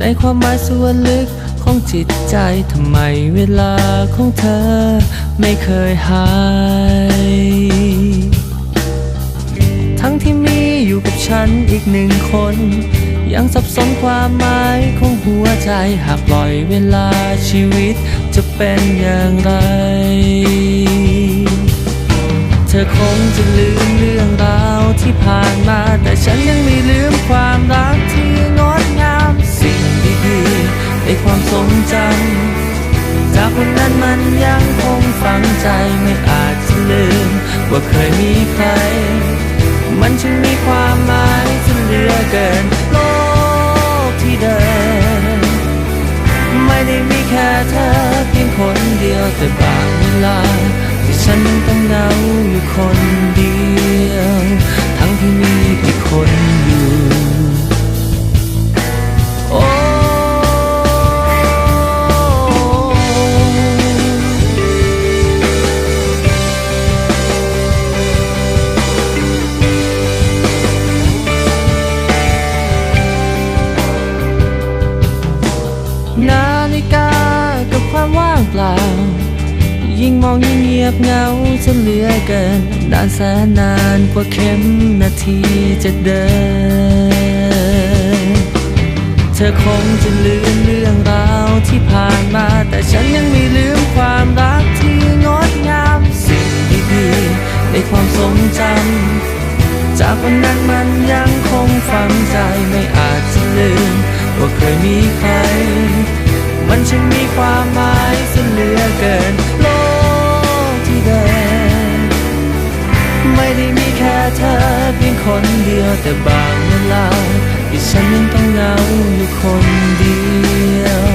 ในความหมายส่วนลึกของจิตใจทำไมเวลาของเธอไม่เคยหาย ทั้งที่มีอยู่กับฉันอีกหนึ่งคน ยังสับสนความหมายของหัวใจหากปล่อยเวลาชีวิตจะเป็นอย่างไร เธอคงจะลืมเรื่องราวที่ผ่าน ทรงจำจากวันนั้นมันยังคงฝังใจไม่อาจจะลืม ว่าเคยมีใคร มันช่างมีความหมายจนเหลือเกินโลกที่เดิน ไม่ได้มีแค่เธอเพียงคนเดียวแต่บางเวลาที่ฉันต้องเหงาอยู่คนเดียว นาฬิกากับความว่างเปล่า ยิ่งมองยิ่งเงียบเหงาจนเหลือเกินนานแสนนานกว่าเข็มนาทีจะเดิน เธอคงจะลืมเรื่องราวที่ผ่านมา แต่ฉันยังไม่ลืมความรักที่งดงามสิ่งดีๆในความทรงจำจากวันนั้นมันยังคงฝังใจไม่อาจจะลืมว่าเคยมีใคร มันช่างมีความหมายเสียเหลือเกิน โลกที่เดิน ไม่ได้มีแค่เธอเพียงคนเดียวแต่บางเวลาที่ฉันยังต้องเหงาอยู่คนเดียว